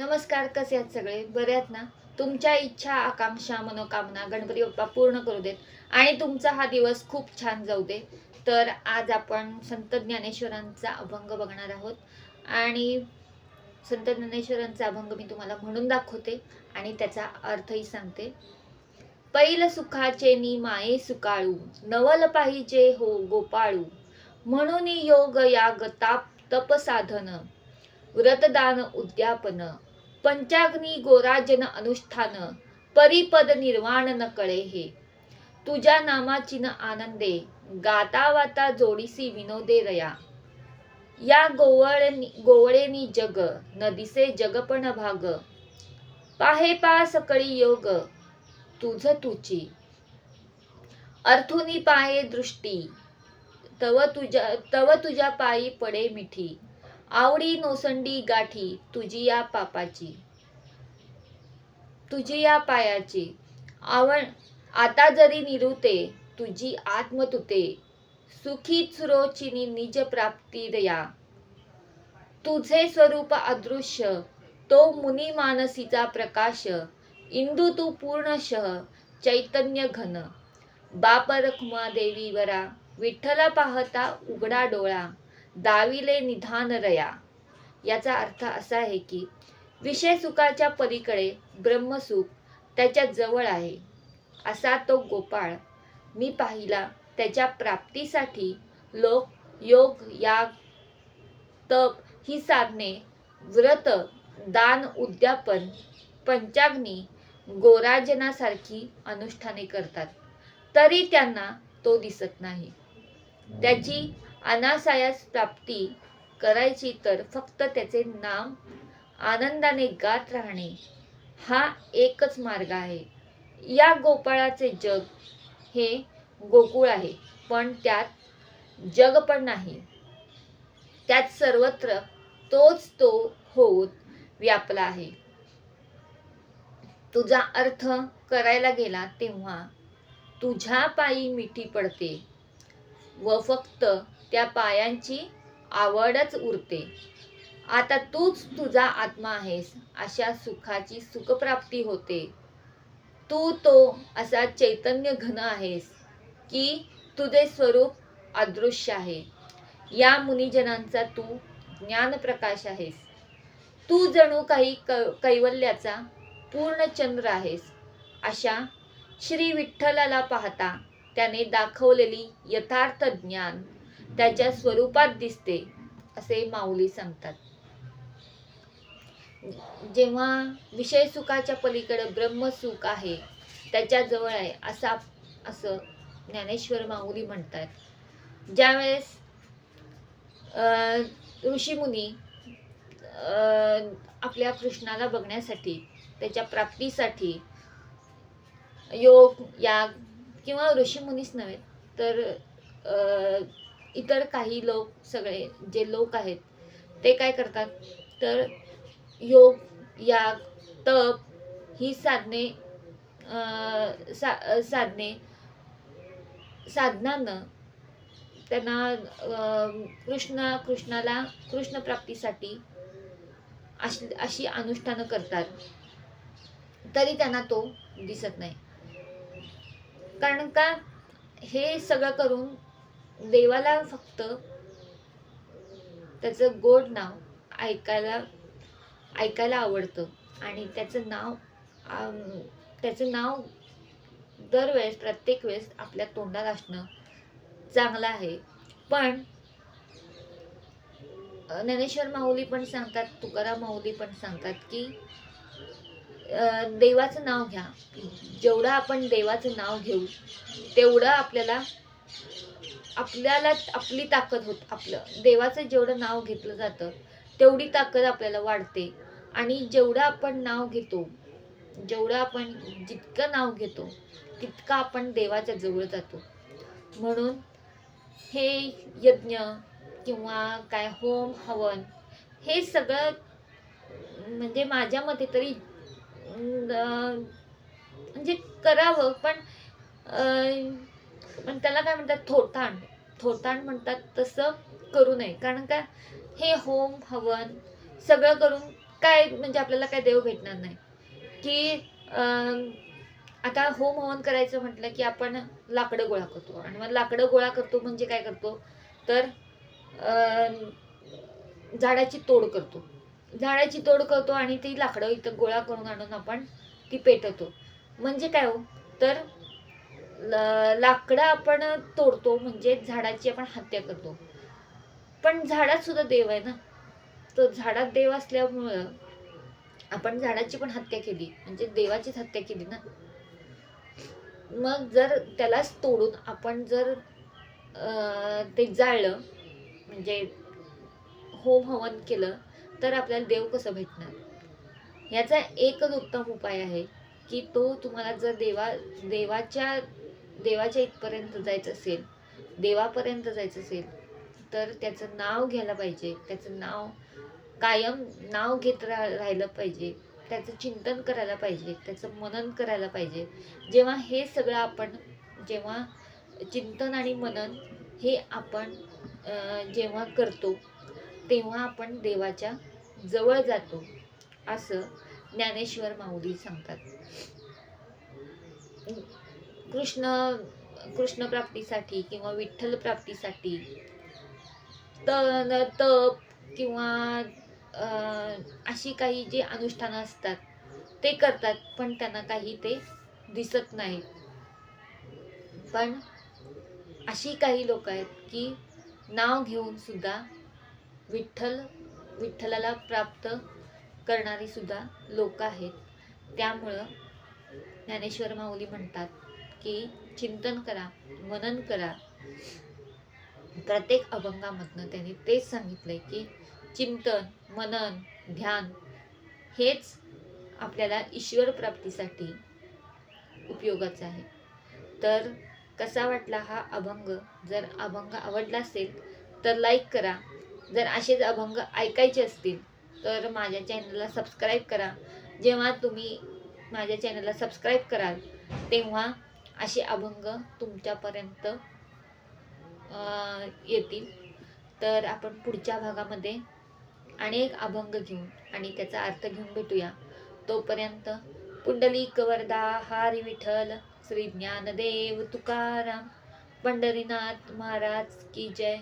नमस्कार कसे आहेत सगळे? बरे आहेत ना? तुमच्या इच्छा आकांक्षा मनोकामना गणपती बाप्पा पूर्ण करू देत आणि तुमचा हा दिवस खूप छान जाऊ दे. तर आज आपण संत ज्ञानेश्वरांचा अभंग बघणार आहोत आणि संत ज्ञानेश्वरांचा अभंग मी तुम्हाला म्हणून दाखवते आणि त्याचा अर्थही सांगते. पैल सुखाचे नि माये सुकाळू नवल पाहिजे हो गोपाळू म्हणून योग याग ताप तप साधन व्रतदान उद्यापन पंचाग्नी गोराजन अनुष्ठान परिपद निर्वाण न कळे हे. तुझ्या नामाची न आनंदे गाता वाता जोडीसी विनोदे रया. या गोवळनी गोवळेनी जग न दिसे जगपण भाग. पाहे पा सकळी योग तुझ तुची. अर्थुनी पाये दृष्टी तव तुझ्या तव तुझ्या पायी पडे मिठी. आवडी नोसंडी गाठी तुझी या पापाची. तुझी या पायाची. आवण आता जरी निरुते तुझी आत्मतुते. सुखी सुरोचिनी निज प्राप्ती दया. तुझे स्वरूप अदृश्य तो मुनी मानसीचा प्रकाश. इंदू तू पूर्णशः चैतन्य घन. बाप रखमा देवी वरा विठ्ठला पाहता उघडा डोळा. दाविले निधान रया. याचा अर्थ असा आहे की विषय सुखाच्या पलीकडे ब्रह्मसुख त्याच्याजवळ आहे. असा तो गोपाळ मी पाहिला त्याच्या प्राप्तीसाठी लोक योग याग तप ही साधने व्रत दान उद्यापन पंचाग्नी गोराजनासारखी अनुष्ठाने करतात. तरी त्यांना तो दिसत नाही. त्याची अनासायास प्राप्ती करायची तर फक्त त्याचे नाम आनंदाने गात राहणे हा एकच मार्ग आहे. या गोपाळाचे जग हे गोकुळ आहे पण त्यात जग पण नाही. त्यात सर्वत्र तोच तो होत व्यापला आहे. तुझा अर्थ करायला गेला तेव्हा तुझ्या पायी मिठी पडते व फक्त त्या पायांची आवडच उरते. आता तूच तुझा आत्मा आहेस अशा सुखाची सुखप्राप्ती होते. तू तो असा चैतन्य घन आहेस की तुझे स्वरूप अदृश्य आहे. या मुनिजनांचा तू ज्ञानप्रकाश आहेस. तू जणू काही क कैवल्याचा पूर्ण चंद्र आहेस. अशा श्री विठ्ठलाला पाहता त्याने दाखवलेली यथार्थ ज्ञान त्याच्या स्वरूपात दिसते असे माऊली सांगतात. जेव्हा विषय सुखाच्या पलीकडे ब्रह्मसुख आहे त्याच्याजवळ आहे असा असं ज्ञानेश्वर माऊली म्हणतात. ज्यावेळेस अं, ऋषीमुनी अं, आपल्या कृष्णाला बघण्यासाठी त्याच्या प्राप्तीसाठी योग याग किंवा ऋषीमुनीच नव्हे तर अ, इतर काही लोक सगळे जे लोक आहेत ते काय करतात? तर योग याग तप ही साधने सा साधने साधनानं त्यांना कृष्ण कृष्णाला कृष्ण प्राप्तीसाठी अशी अशी अनुष्ठानं करतात. तरी त्यांना तो दिसत नाही. कारण का? हे सगळं करून देवाला फक्त त्याचं गोड नाव ऐकायला ऐकायला आवडतं. आणि त्याचं नाव त्याचं नाव दरवेळेस प्रत्येक वेळेस आपल्या तोंडात असणं चांगलं आहे. पण ज्ञानेश्वर माऊली पण सांगतात तुकाराम माऊली पण सांगतात की देवाचं नाव घ्या. जेवढं आपण देवाचं नाव घेऊ तेवढं आपल्याला आपल्याला आपली ताकद होत आपलं देवाचं जेवढं नाव घेतलं जातं तेवढी ताकद आपल्याला वाढते. आणि जेवढं आपण नाव घेतो जेवढं आपण जितकं नाव घेतो तितकं आपण देवाच्या जवळ जातो. म्हणून हे यज्ञ किंवा काय होम हवन हे सगळं म्हणजे माझ्या मते तरी म्हणजे करावं पण पण त्याला काय म्हणतात? थोरताण. थोरताण म्हणतात तसं करू नये. कारण का? हे होम हवन सगळं करून काय म्हणजे आपल्याला काय देव भेटणार नाही. की आता होम हवन करायचं म्हटलं की आपण लाकडं गोळा करतो. आणि मग लाकडं गोळा करतो म्हणजे काय करतो? तर झाडाची तोड करतो. झाडाची तोड करतो आणि ती लाकडं इथं गोळा करून आणून आपण ती पेटवतो. म्हणजे काय हो? तर लाकडं आपण तोडतो म्हणजे झाडाची आपण हत्या करतो. पण झाडात सुद्धा देव आहे ना? तो झाडात देव असल्यामुळं आपण झाडाची पण हत्या केली म्हणजे देवाचीच हत्या केली ना? मग जर त्यालाच तोडून आपण जर ते जाळलं म्हणजे होम हवन केलं तर आपल्याला देव कसं भेटणार? याचा एकच उत्तम उपाय आहे की तो तुम्हाला जर देवा देवाच्या देवाच्या इथपर्यंत जायचं असेल देवापर्यंत जायचं असेल तर त्याचं नाव घ्यायला पाहिजे. त्याचं नाव कायम नाव घेत रा राहिलं पाहिजे. त्याचं चिंतन करायला पाहिजे. त्याचं मनन करायला पाहिजे. जेव्हा हे सगळं आपण जेव्हा चिंतन आणि मनन हे आपण जेव्हा करतो तेव्हा आपण देवाच्या जवळ जातो असं ज्ञानेश्वर माऊली सांगतात. कृष्ण कृष्ण प्राप्तीसाठी किंवा विठ्ठल प्राप्तीसाठी त तप किंवा अशी काही जे अनुष्ठानं असतात ते करतात पण त्यांना काही ते दिसत नाहीत. पण अशी काही लोक आहेत की नाव घेऊन सुद्धा विठ्ठल विठ्ठलाला प्राप्त करणारी सुद्धा लोक आहेत. त्यामुळं ज्ञानेश्वर माऊली म्हणतात की चिंतन करा मनन करा. प्रत्येक अभंगामधनं त्यांनी तेच सांगितलंय की चिंतन मनन ध्यान हेच आपल्याला ईश्वर प्राप्तीसाठी उपयोगाचं आहे. तर कसा वाटला हा अभंग? जर अभंग आवडला असेल तर लाईक करा. जर असेच अभंग ऐकायचे असतील तर माझ्या चॅनलला सबस्क्राईब करा. जेव्हा तुम्ही माझ्या चॅनलला सबस्क्राईब कराल तेव्हा असे अभंग तुमच्यापर्यंत येतील. तर आपण पुढच्या भागामध्ये अनेक अभंग घेऊन आणि त्याचा अर्थ घेऊन भेटूया. तोपर्यंत पुंडली कवरदा हारी विठ्ठल श्री ज्ञानदेव तुकाराम पंढरीनाथ महाराज की जय.